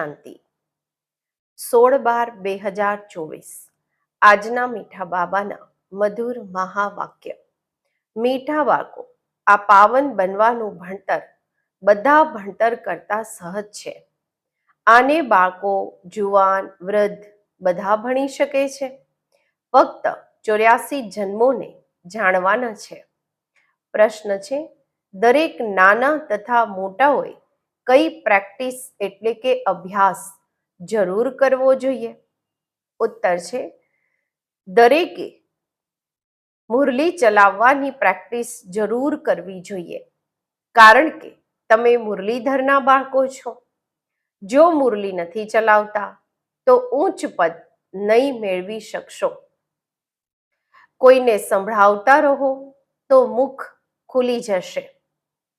શાંતિ. સોળ બાર બે હજાર ચોવીસ. આજના મીઠા બાબાના મધુર મહાવાક્ય. મીઠા બાળકો આ પાવન બનવાનું ભણતર બધા ભણતર કરતા સહજ છે. આને બાળકો, જુવાન, વૃદ્ધ બધા ભણી શકે છે. ફક્ત ચોર્યાસી જન્મોને જાણવાના છે. પ્રશ્ન છે, દરેક નાના તથા મોટાઓએ કઈ પ્રેક્ટિસ એટલે કે અભ્યાસ જરૂર કરવો જોઈએ? ઉત્તર છે, દરેકે મુરલી ચલાવવાની પ્રેક્ટિસ જરૂર કરવી જોઈએ. કારણ કે તમે મુરલીધરના બાળકો છો. જો મુરલી નથી ચલાવતા, તો ઉચ્ચ પદ નહીં મેળવી શકશો. કોઈને સંભળાવતા રહો, તો મુખ ખુલી જશે.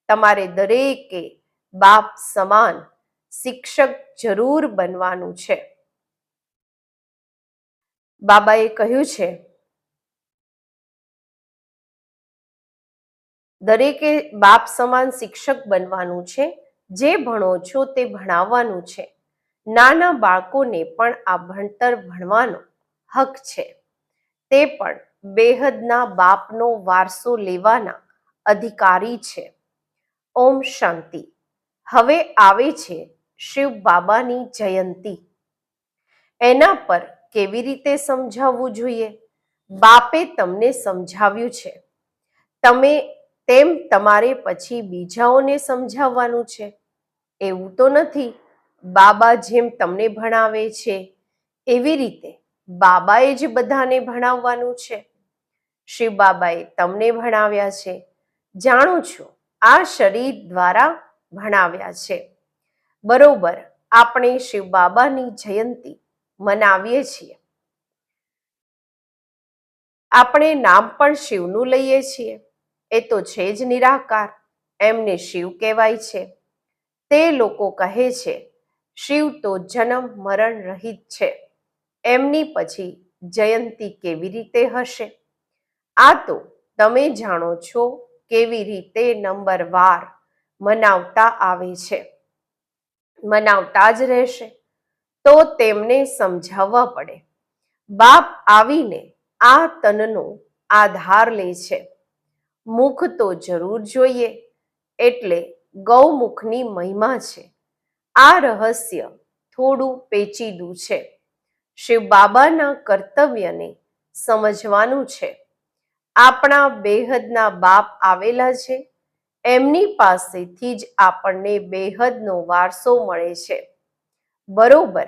તમારે દરેકે બાપ સમાન શિક્ષક જરૂર બનવાનું છે. બાબાએ કહ્યું છે, દરેકે બાપ સમાન શિક્ષક બનવાનું છે. જે ભણો છો તે ભણાવવાનું છે. નાના બાળકોને પણ આ ભણતર ભણવાનો હક છે. તે પણ બેહદના બાપનો વારસો લેવાના અધિકારી છે. ઓમ શાંતિ. હવે આવે છે શિવ બાબાની જયંતી. એના પર કેવી રીતે સમજાવવું જોઈએ? બાપે તમને સમજાવ્યું છે. તમે તેમ તમારે પછી બીજાઓને સમજાવવાનું છે. એવું તો નથી. બાબા જેમ તમને ભણાવે છે, એવી રીતે બાબાએ જ બધાને ભણાવવાનું છે. શિવ બાબાએ તમને ભણાવ્યા છે. જાણું છું, આ શરીર દ્વારા ભણાવ્યા છે. બરોબર, આપણે શિવ બાબાની જયંતી મનાવીએ છીએ. આપણે નામ પણ શિવનું લઈએ છીએ. એ તો છે જ નિરાકાર, એમને શિવ કહેવાય છે. તે લોકો કહે છે, શિવ તો જન્મ મરણ રહિત છે. એમની પછી જયંતી કેવી રીતે હશે? આ તો તમે જાણો છો કેવી રીતે નંબર વાર મનાવતા આવે છે. મનાવતા જ રહેશે. તો તેમને સમજાવવા પડે. બાપ આવીને આ તનનો આધાર લે છે. મુખ તો જરૂર જોઈએ, એટલે ગૌમુખની મહિમા છે. આ રહસ્ય થોડું પેચીદું છે. શિવ બાબાના કર્તવ્યને સમજવાનું છે. આપણા બેહદના બાપ આવેલા છે. એમની પાસેથી જ આપણને બેહદનો વારસો મળે છે. બરોબર,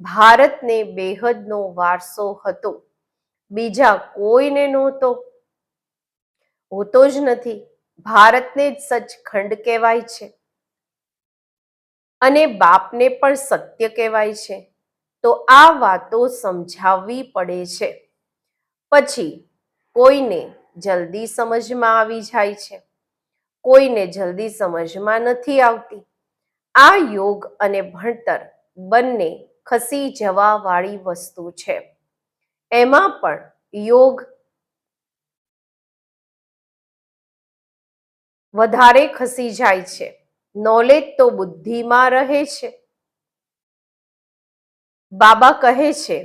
ભારતને બેહદનો વારસો હતો. બીજા કોઈને નહોતો. હોતો જ નથી, ભારતને જ સચખંડ કહેવાય છે. અને બાપને પણ સત્ય કહેવાય છે. તો આ વાતો સમજાવવી પડે છે. પછી કોઈને જલ્દી સમજમાં આવી જાય છે. કોઈને જલ્દી સમજમાં નથી આવતી. આ યોગ અને ભણતર બંને ખસી જવા વાળી વસ્તુ છે. એમાં પણ યોગ વધારે ખસી જાય છે. નોલેજ તો બુદ્ધિમાં રહે છે. બાબા કહે છે,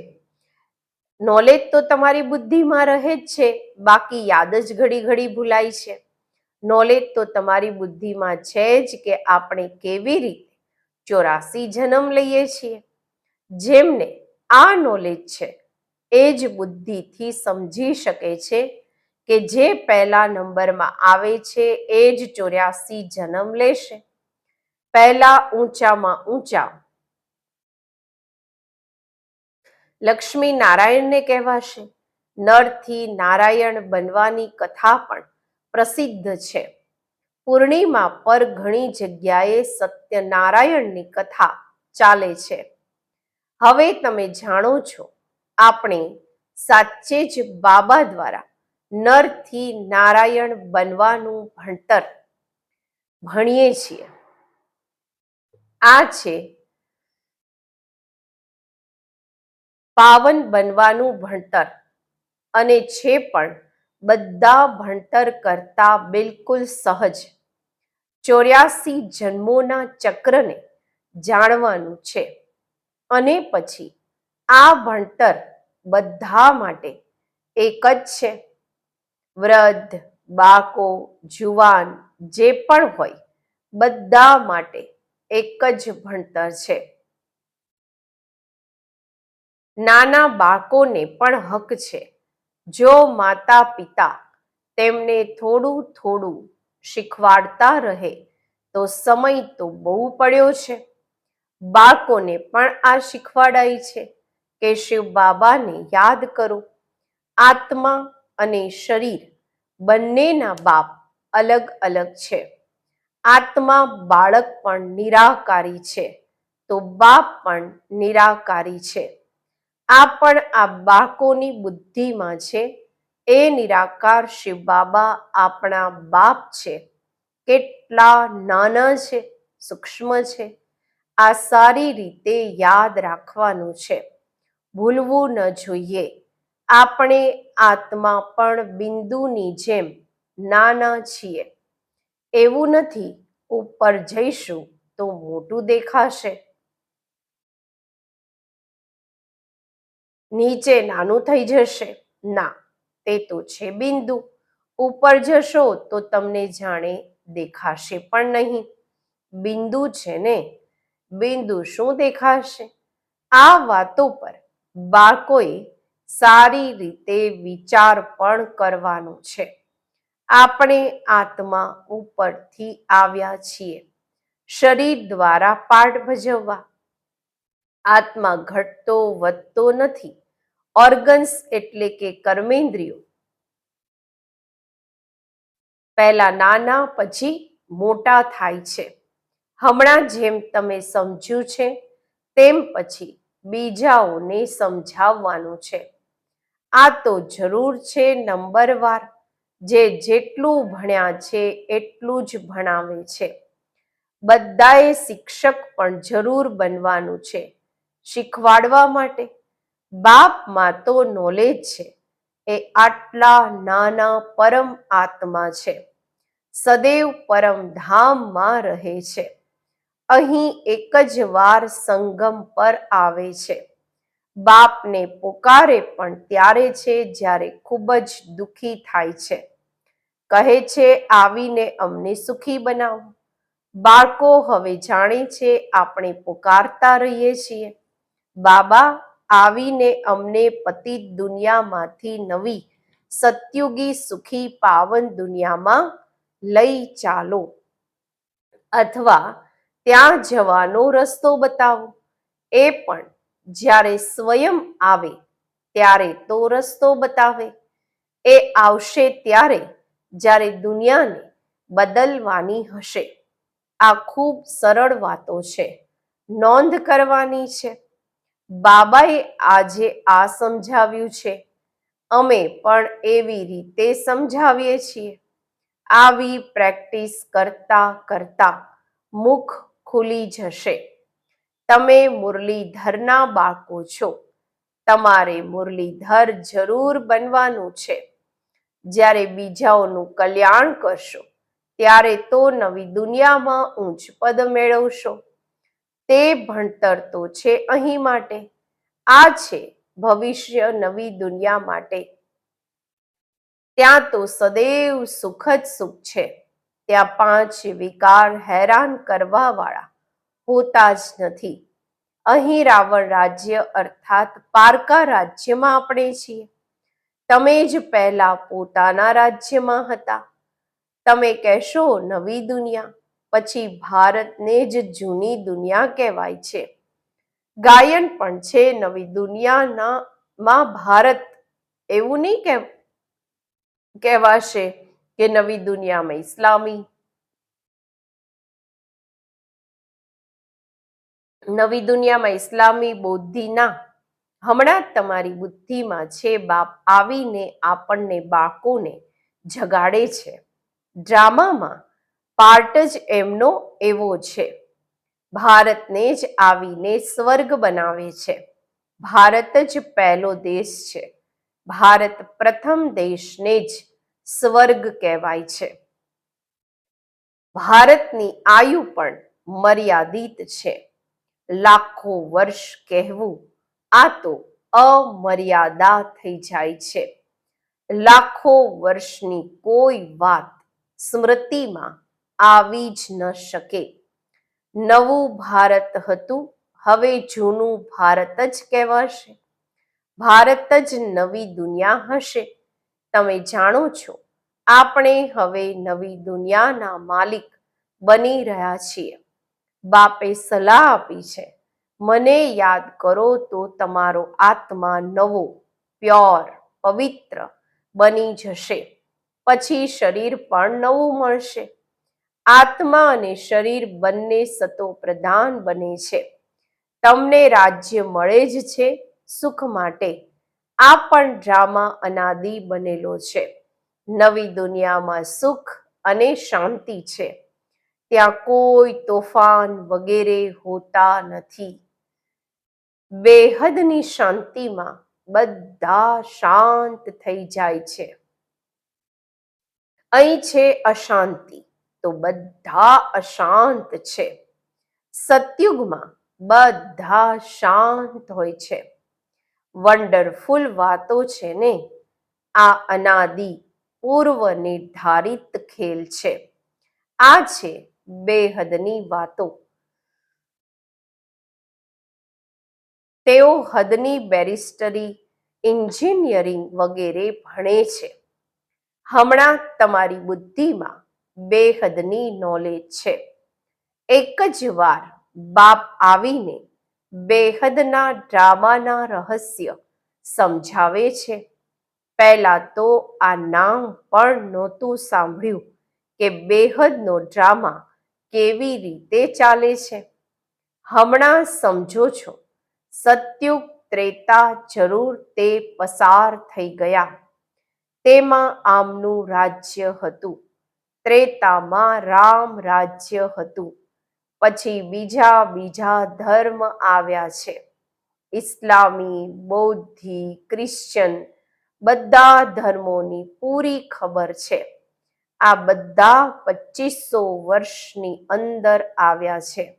નોલેજ તો તમારી બુદ્ધિમાં રહે જ છે, બાકી યાદ જ ઘડી ઘડી ભૂલાય છે. નોલેજ તો તમારી બુદ્ધિમાં છે જ કે આપણે કેવી રીતે ચોરાસી જન્મ લઈએ છીએ. જેમને આ નોલેજ છે, એ જ બુદ્ધિથી સમજી શકે છે કે જે પહેલા નંબરમાં આવે છે, એ જ ચોર્યાસી જન્મ લેશે. પહેલા ઊંચામાં ઊંચા લક્ષ્મી નારાયણને કહેવાશે. નરથી નારાયણ બનવાની કથા પણ પ્રસિદ્ધ છે. પૂર્ણિમા પર ઘણી જગ્યાએ સત્યનારાયણની કથા ચાલે છે. હવે તમે જાણો છો, આપણે સાચે જ બાબા દ્વારા નરથી નારાયણ બનવાનું ભણતર ભણીએ છીએ. આ છે પાવન બનવાનું ભણતર અને છે પણ બધા ભણતર કરતા બિલકુલ સહજ. ચોર્યાસી જન્મોના ચક્રને જાણવાનું છે. અને પછી આ ભણતર બધા માટે એક જ છે. વૃદ્ધ બાકો જુવાન જે પણ હોય, બધા માટે એક જ ભણતર છે. નાના બાળકોને પણ હક છે. જો માતા પિતા તેમને થોડું થોડું શીખવાડતા રહે, તો સમય તો બહુ પડ્યો છે. બાળકોને પણ આ શીખવાડાય છે કે શિવ બાબાને યાદ કરો. આત્મા અને શરીર બંનેના બાપ અલગ અલગ છે. આત્મા બાળક પણ નિરાકારી છે, તો બાપ પણ નિરાકારી છે. આ પણ આ બાળકોની બુદ્ધિમાં છે. એ નિરાકાર શિવ બાબા આપણા બાપ છે. કેટલા નાના છે, સૂક્ષ્મ છે. આ સારી રીતે યાદ રાખવાનું છે. ભૂલવું ન જોઈએ. આપણે આત્મા પણ બિંદુની જેમ નાના છીએ. એવું નથી, ઉપર જઈશું તો મોટું દેખાશે. નીચે નાનું થઈ જશે. ના, તે તો છે બિંદુ. ઉપર જશો તો તમને જાણે દેખાશે પણ નહીં. બિંદુ છે ને? બિંદુ શું દેખાશે? આ વાતો પર બાળકોએ સારી રીતે વિચાર પણ કરવાનો છે. આપણે આત્મા ઉપરથી આવ્યા છીએ. શરીર દ્વારા પાઠ ભજવવા. આત્મા ઘટતો વધતો નથી. ઓર્ગન્સ એટલે કે કર્મેન્દ્રિયો. પહેલા નાના, પછી મોટા થાય છે. હમણાં જેમ તમે સમજ્યું છે, તેમ પછી બીજાઓને સમજાવવાનું છે. આ તો જરૂર છે નંબરવાર જે જેટલું ભણ્યા છે, એટલું જ ભણાવે છે. બધાએ શિક્ષક પણ જરૂર બનવાનું છે. શીખવાડવા માટે બાપમાં તો નોલેજ છે. એ આટલા નાના પરમ આત્મા છે. સદૈવ પરમધામમાં રહે છે. અહીં એક જ વાર સંગમ પર આવે છે. બાપને પોકારે પણ ત્યારે છે જ્યારે ખૂબ જ દુઃખી થાય છે. કહે છે, આવીને અમને સુખી બનાવો. બાળકો હવે જાણે છે, આપણે પોકારતા રહીએ છીએ. બાબા આવીને અમને પતિ દુનિયામાંથી નવી સત્યુગી સુખી પાવન દુનિયામાં લઈ ચાલો. અથવા ત્યાં જવાનો રસ્તો બતાવો. એ પણ જ્યારે સ્વયં આવે ત્યારે તો રસ્તો બતાવે. એ આવશે ત્યારે જ્યારે દુનિયાને બદલવાની હશે. આ ખૂબ સરળ વાતો છે. નોંધ કરવાની છે. બાબાએ આજે આ સમજાવ્યું છે. અમે પણ એવી રીતે સમજાવીએ છીએ. આવી પ્રેક્ટિસ કરતા કરતા મુખ ખુલી જશે. તમે મુરલીધરના બાળકો છો. તમારે મુરલીધર જરૂર બનવાનું છે. જ્યારે બીજાઓનું કલ્યાણ કરશો, ત્યારે તો નવી દુનિયામાં ઊંચ પદ મેળવશો. તે ભણતર તો છે અહીં માટે. આ છે ભવિષ્ય નવી દુનિયા માટે. ત્યાં તો સદૈવ સુખ જ સુખ છે. ત્યાં પાંચ વિકાર હેરાન કરવા વાળા હોતા જ નથી. અહીં રાવણ રાજ્ય અર્થાત પારકા રાજ્યમાં આપણે છીએ. તમે જ પહેલા પોતાના રાજ્યમાં હતા. તમે કહેશો નવી દુનિયા. પછી ભારતને જ જૂની દુનિયા કહેવાય છે. ગાયન પણ છે નવી દુનિયાના માં ભારત. એવું નહીં કહેવાશે કે નવી દુનિયામાં ઇસ્લામી. નવી દુનિયામાં ઇસ્લામી બૌદ્ધિના. હમણાં તમારી બુદ્ધિમાં છે બાપ આવીને આપણને બાળકોને જગાડે છે. ડ્રામામાં પાર્ટ જ એમનો એવો છે. ભારતને જ આવીને સ્વર્ગ બનાવે છે. ભારત જ પહેલો દેશ છે. ભારત પ્રથમ દેશને જ સ્વર્ગ કહેવાય છે. ભારતની આયુ પણ મર્યાદિત છે. લાખો વર્ષ કહેવું આ તો અમર્યાદા થઈ જાય છે. લાખો વર્ષની કોઈ વાત સ્મૃતિમાં આવી જ ન શકે. નવું ભારત હતું, હવે જૂનું ભારત જ કહેવાશે. ભારત જ નવી દુનિયા હશે. તમે જાણો છો, આપણે હવે નવી દુનિયાના માલિક બની રહ્યા છીએ. બાપે સલાહ આપી છે, મને યાદ કરો તો તમારો આત્મા નવો, પ્યોર, પવિત્ર બની જશે. પછી શરીર પણ નવું મળશે. આત્મા અને શરીર બંને સતો પ્રધાન બને છે. તમને રાજ્ય મળે જ છે, સુખ માટે. આ પણ ડ્રામા અનાદિ બનેલો છે. નવી દુનિયામાં સુખ અને શાંતિ છે. ત્યાં કોઈ તોફાન વગેરે હોતા નથી. બેહદની શાંતિમાં બધા શાંત થઈ જાય છે. અહીં છે અશાંતિ. તો બધા અશાંત છે. સતયુગમાં બધા શાંત હોય છે. વન્ડરફુલ વાતો છે ને, આ અનાદિ પૂર્વ નિર્ધારિત ખેલ છે. આ છે બેહદની વાતો. તેઓ હદની બેરિસ્ટરી, એન્જિનિયરિંગ વગેરે ભણે છે. હમણાં તમારી બુદ્ધિમાં બેહદની નોલેજ છે. એક જ વાર બાપ આવીને બેહદના ડ્રામાના રહસ્ય સમજાવે છે. પહેલા તો આ નામ પણ નહોતું સાંભળ્યું કે બેહદનો ડ્રામા કેવી રીતે ચાલે છે. હમણાં સમજો છો, સત્યુગ ત્રેતા જરૂર તે પસાર થઈ ગયા. તેમાં આમનું રાજ્ય હતું. ત્રેતામાં રામ રાજ્ય હતું. પછી બીજા બીજા ધર્મ આવ્યા છે. ઇસ્લામી, બૌદ્ધિ, ક્રિશ્ચન બધા ધર્મોની પૂરી ખબર છે. આ બધા પચીસો વર્ષની અંદર આવ્યા છે.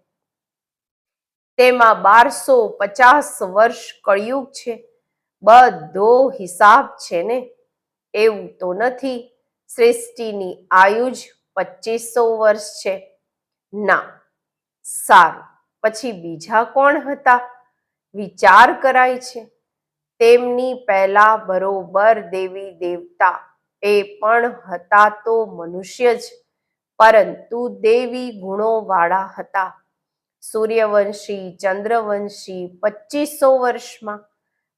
તેમાં બારસો પચાસ વર્ષ કળિયુગ છે. બધો હિસાબ છે ને? એવું તો નથી. સૃષ્ટિની આયુ જ પચીસો વર્ષ છે. ના, સારું. પછી બીજા કોણ હતા? વિચાર કરાય છે. તેમની પહેલા બરોબર દેવી દેવતા એ પણ હતા તો મનુષ્ય જ, પરંતુ દેવી ગુણોવાળા હતા. સૂર્યવંશી, ચંદ્રવંશી પચીસો વર્ષમાં,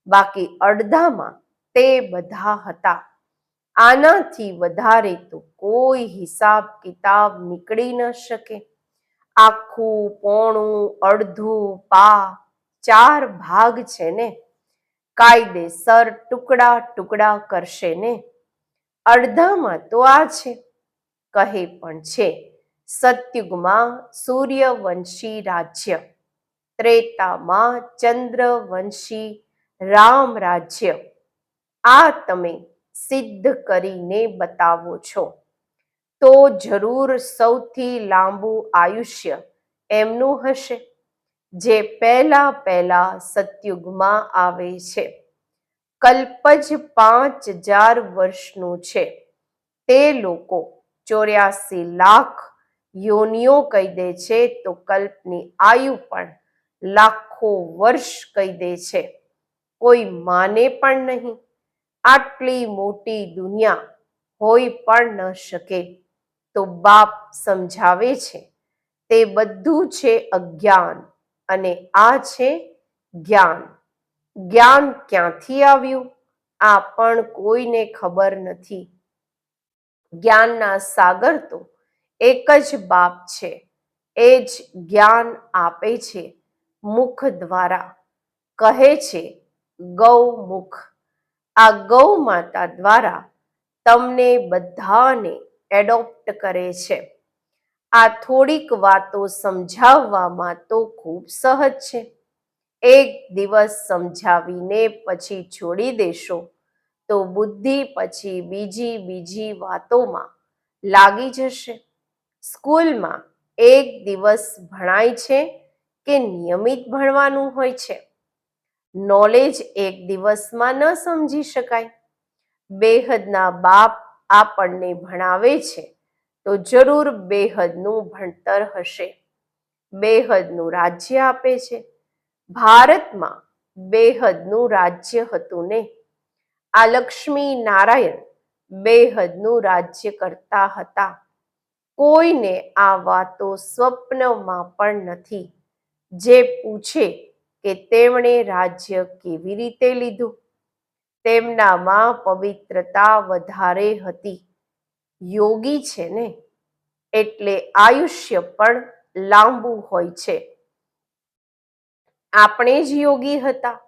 બાકી અડધામાં તે બધા હતા. આનાથી વધારે તો કોઈ હિસાબ કિતાબ નીકળી ન શકે. આખું પોણું, અડધું, પા, ચાર ભાગ છે ને? કાયદેસર ટુકડા ટુકડા કરશે ને? અડધામાં તો આ છે. કહે પણ છે, સતયુગમાં સૂર્યવંશી રાજ્ય, ત્રેતામાં ચંદ્રવંશી રામ રાજ્ય. આ તમે સિદ્ધ કરીને બતાવો છો. તો જરૂર સૌથી લાંબુ આયુષ્ય એમનું હશે, જે પહેલા પહેલા સતયુગમાં આવે છે. કલ્પ જ પાંચ હજાર વર્ષનું છે. તે લોકો ચોર્યાસી લાખ યોનિઓ કહી દે છે, તો કલ્પની આયુ પણ લાખો વર્ષ કહી દે છે. કોઈ માને પણ નહીં. આટલી મોટી દુનિયા હોઈ પણ ન શકે. તો બાપ સમજાવે છે, તે બધું છે અજ્ઞાન અને આ છે જ્ઞાન. જ્ઞાન ક્યાંથી આવ્યું? આ પણ કોઈને ખબર નથી. જ્ઞાનના સાગર તો એક જ બાપ છે, એ જ જ્ઞાન આપે છે, મુખ દ્વારા. કહે છે, ગૌમુખ. આ ગૌ માતા દ્વારા તમને બધાને એડોપ્ટ કરે છે. આ થોડીક વાતો સમજાવવામાં તો ખૂબ સહજ છે. એક દિવસ સમજાવીને પછી છોડી દેશો, તો બુદ્ધિ પછી બીજી બીજી વાતોમાં લાગી જશે. સ્કૂલમાં એક દિવસ ભણાય છે કે નિયમિત ભણવાનું હોય છે? નોલેજ એક દિવસમાં ન સમજી શકાય. બેહદના બાપ આપણને ભણાવે છે, તો જરૂર બેહદનું ભણતર હશે. બેહદનું રાજ્ય આપે છે. ભારતમાં બેહદનું રાજ્ય હતું ને. આ લક્ષ્મી નારાયણ બેહદનું રાજ્ય કરતા હતા. કોઈને આ વાતો સ્વપ્નમાં પણ નથી. જે પૂછે કે તેમણે રાજ્ય કેવી રીતે લીધું? તેમનામાં પવિત્રતા વધારે હતી. યોગી છે ને? એટલે આયુષ્ય પણ લાંબુ હોય છે. આપણે જ યોગી હતા.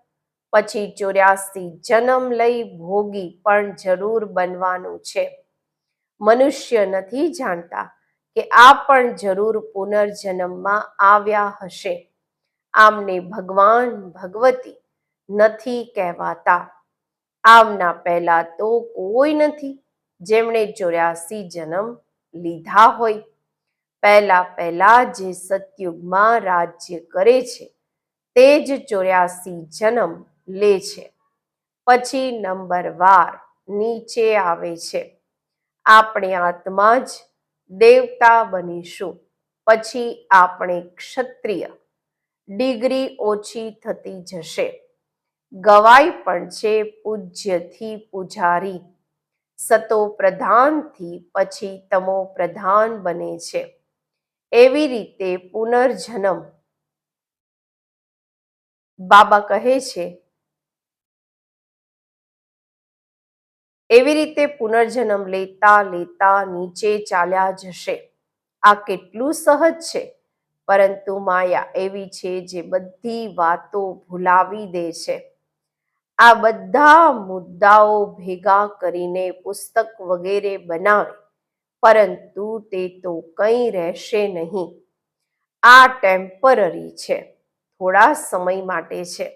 પછી ચોર્યાસી જન્મ લઈ ભોગી પણ જરૂર બનવાનું છે. મનુષ્ય નથી જાણતા કે આ પણ જરૂર પુનર્જન્મમાં આવ્યા હશે. આમને ભગવાન ભગવતી નથી કહેવાતા. આમના પહેલા તો કોઈ નથી. જેમણે ચોર્યાસી જન્મ લીધા હોય. પહેલા પહેલા જે સતયુગમાં રાજ્ય કરે છે, તે જ ચોર્યાસી જન્મ લે છે. પછી નંબર વાર નીચે આવે છે. આપણે આત્મા જ દેવતા બનીશું. પછી આપણે ક્ષત્રિય ડિગ્રી ઓછી થતી જશે. ગવાય પણ છે પૂજ્યથી પૂજારી. સતો પ્રધાનથી પછી તમો પ્રધાન બને છે. એવી રીતે પુનર્જન્મ. બાબા કહે છે, એવી રીતે પુનર્જન્મ લેતા લેતા નીચે ચાલ્યા જશે. આ કેટલું સહજ છે? પરંતુ માયા એવી છે જે બધી વાતો ભૂલાવી દે છે. આ બધા મુદ્દાઓ ભેગા કરીને પુસ્તક વગેરે બનાવે, પરંતુ તે તો કંઈ રહેશે નહીં. આ ટેમ્પરરી છે, થોડા સમય માટે છે.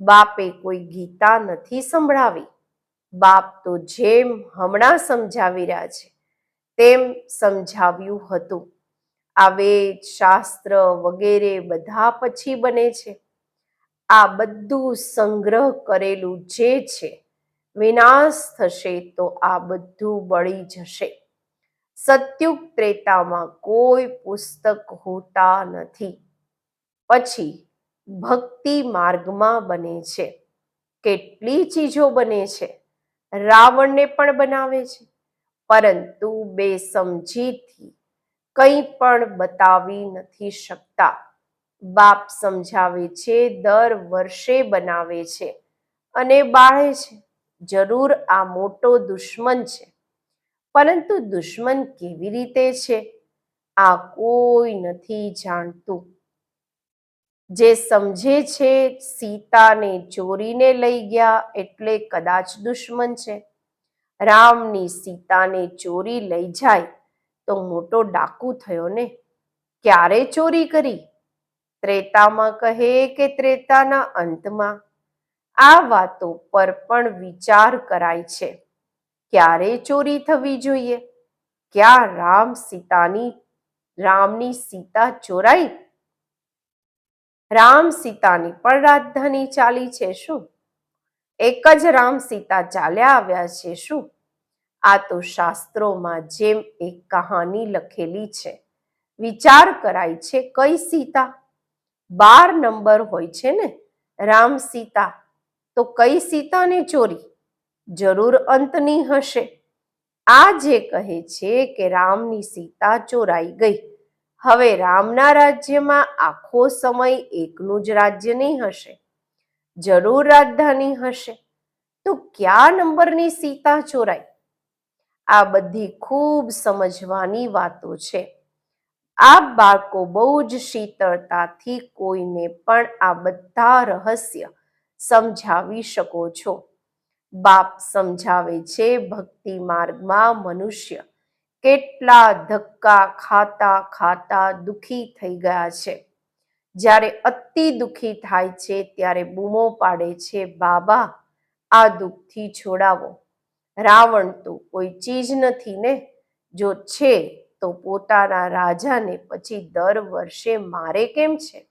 બાપે કોઈ ગીતા નથી સંભળાવી. બાપ તો જેમ હમણાં સમજાવી રહ્યા છે, તેમ સમજાવ્યું હતું. આ વેદ, શાસ્ત્ર વગેરે બધા પછી બને છે. આ બધું સંગ્રહ કરેલું જે છે, વિનાશ થશે તો આ બધું બળી જશે. સત્યુગ ત્રેતામાં કોઈ પુસ્તક હોતા નથી. પછી ભક્તિ માર્ગમાં બને છે. કેટલી ચીજો બને છે. રાવણને પણ બનાવે છે. પરંતુ બે સમજીથી કંઈ પણ બતાવી નથી શકતા. બાપ સમજાવે છે, દર વર્ષે બનાવે છે અને બાળે છે. જરૂર આ મોટો દુશ્મન છે. પરંતુ દુશ્મન કેવી રીતે છે? આ કોઈ નથી જાણતું. જે સમજે છે, સીતાને ચોરીને લઈ ગયા એટલે કદાચ દુશ્મન છે. રામની સીતાને ચોરી લઈ જાય તો મોટો ડાકુ થયો ને. ક્યારે ચોરી કરી? ત્રેતામાં કહે કે ત્રેતાના અંતમાં. આ વાતો પર પણ વિચાર કરાય છે. ક્યારે ચોરી થવી જોઈએ? ક્યાં રામ સીતાની, રામની સીતા ચોરાઈ? રામ સીતાની પણ રાજધાની ચાલી છે શું? એક જ રામ સીતા ચાલ્યા આવ્યા છે શું? આ તો શાસ્ત્રોમાં જેમ એક કહાની લખેલી છે, વિચાર કરાય છે કઈ સીતા? બાર નંબર હોય છે ને, રામ સીતા. તો કઈ સીતાને ચોરી? જરૂર અંતની હશે. આ જે કહે છે કે રામની સીતા ચોરાઈ ગઈ. હવે રામના રાજ્યમાં આખો સમય એકનું જ રાજ્ય નહીં હશે. જરૂર રાજધાની હશે. તો કયા નંબરની સીતા ચોરાઈ? આ બધી ખૂબ સમજવાની વાતો છે. આ બાળકો બહુ જ શીતળતાથી કોઈને પણ આ બધા રહસ્ય સમજાવી શકો છો. બાપ સમજાવે છે ભક્તિ માર્ગમાં મનુષ્ય કેટલા ધક્કા ખાતા ખાતા દુખી થઈ ગયા છે. જ્યારે અતિ દુખી થાય છે ત્યારે બૂમો પાડે છે, બાબા, આ દુઃખથી છોડાવો. રાવણ તો કોઈ ચીજ નથી ને? જો છે, તો પોતાના રાજાને પછી દર વર્ષે મારે કેમ છે?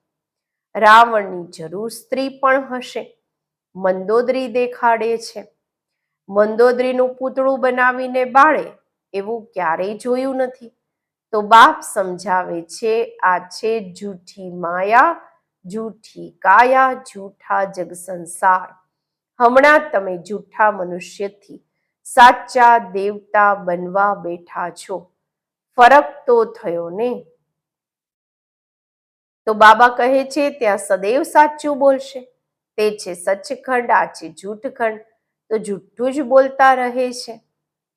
રાવણની જરૂર સ્ત્રી પણ હશે, મંદોદરી દેખાડે છે. મંદોદરીનું પૂતળું બનાવીને બાળે, એવું ક્યારેય જોયું નથી. તો બાપ સમજાવે છે, આ છે જૂઠી માયા, જૂઠી કાયા, જૂઠા જગ સંસાર હમણાં તમે જૂઠા મનુષ્યથી સાચા દેવતા બનવા બેઠા છો. ફરક તો થયો ને? તો બાબા કહે છે, ત્યાં સદૈવ સાચું બોલશે. તે છે સચખંડ, આ છે જૂઠખંડ. તો જૂઠું જ બોલતા રહે છે.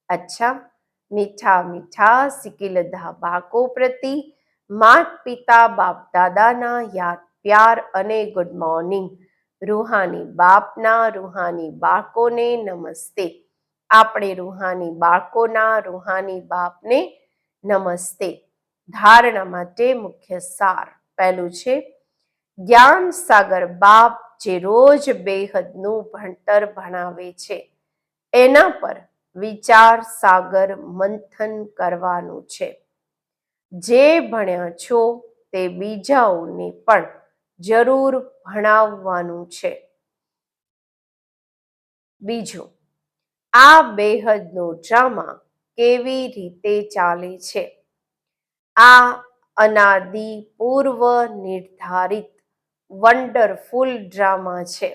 અચ્છા, મીઠા મીઠા સિકિલધા બાળકો પ્રતિ. માત પિતા, બાપ દાદાના યાદ, પ્યાર અને ગુડ મોર્નિંગ રૂહાની બાપના રૂહાની બાળકોને નમસ્તે. આપણે રૂહાની બાળકોના, રૂહાની બાપને નમસ્તે. ધારણા માટે મુખ્ય સાર પહેલું છે, જ્ઞાન સાગર બાપ જે રોજ બેહદનું ભણતર ભણાવે છે, એના પર વિચાર સાગર મંથન કરવાનું છે. જે ભણ્યા છો તે બીજાઓને પણ જરૂર ભણાવવાનું છે. બીજું આ બેહદનો ડ્રામા કેવી રીતે ચાલે છે? આ અનાદિ પૂર્વ નિર્ધારિત વન્ડરફુલ ડ્રામા છે.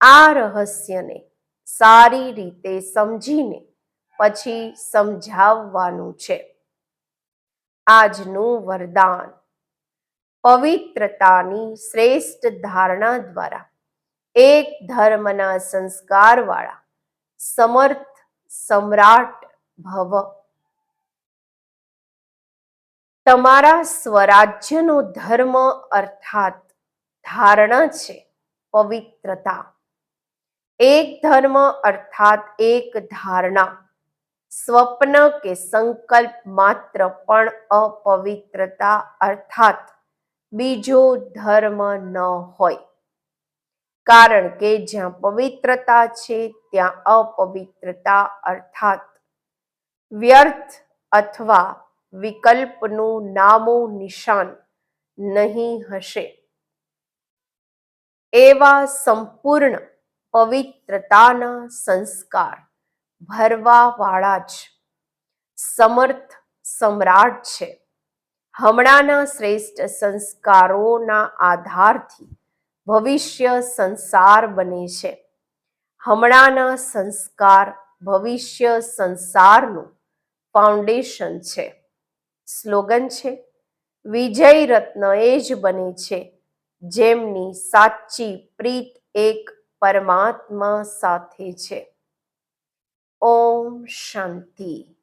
આ રહસ્યને સારી રીતે સમજીને પછી સમજાવવાનું છે. આજનું વરદાન પવિત્રતાની શ્રેષ્ઠ ધારણા દ્વારા એક ધર્મના સંસ્કારવાળા સમર્થ, સમ્રાટ ભવ. તમારા સ્વરાજ્યનો ધર્મ અર્થાત ધારણા છે પવિત્રતા. એક ધર્મ અર્થાત એક ધારણા. સ્વપ્ન કે સંકલ્પ માત્ર પણ અપવિત્રતા અર્થાત બીજો ધર્મ ન હોય. કારણ કે જ્યાં પવિત્રતા છે, ત્યાં અપવિત્રતા અર્થાત વ્યર્થ અથવા વિકલ્પનું નામો નિશાન નહીં હશે. એવા સંપૂર્ણ પવિત્રતાના સંસ્કાર ભરવાવાળા જ સમર્થ સમ્રાટ છે. હમણાંના શ્રેષ્ઠ સંસ્કારોના આધારથી ભવિષ્ય સંસાર બને છે. હમણાંના સંસ્કાર ભવિષ્ય સંસારનું ફાઉન્ડેશન છે. સ્લોગન છે, વિજય રત્ન એ જ બને છે, જેમની સાચી પ્રીત એક પરમાત્મા સાથે છે. ઓમ શાંતિ.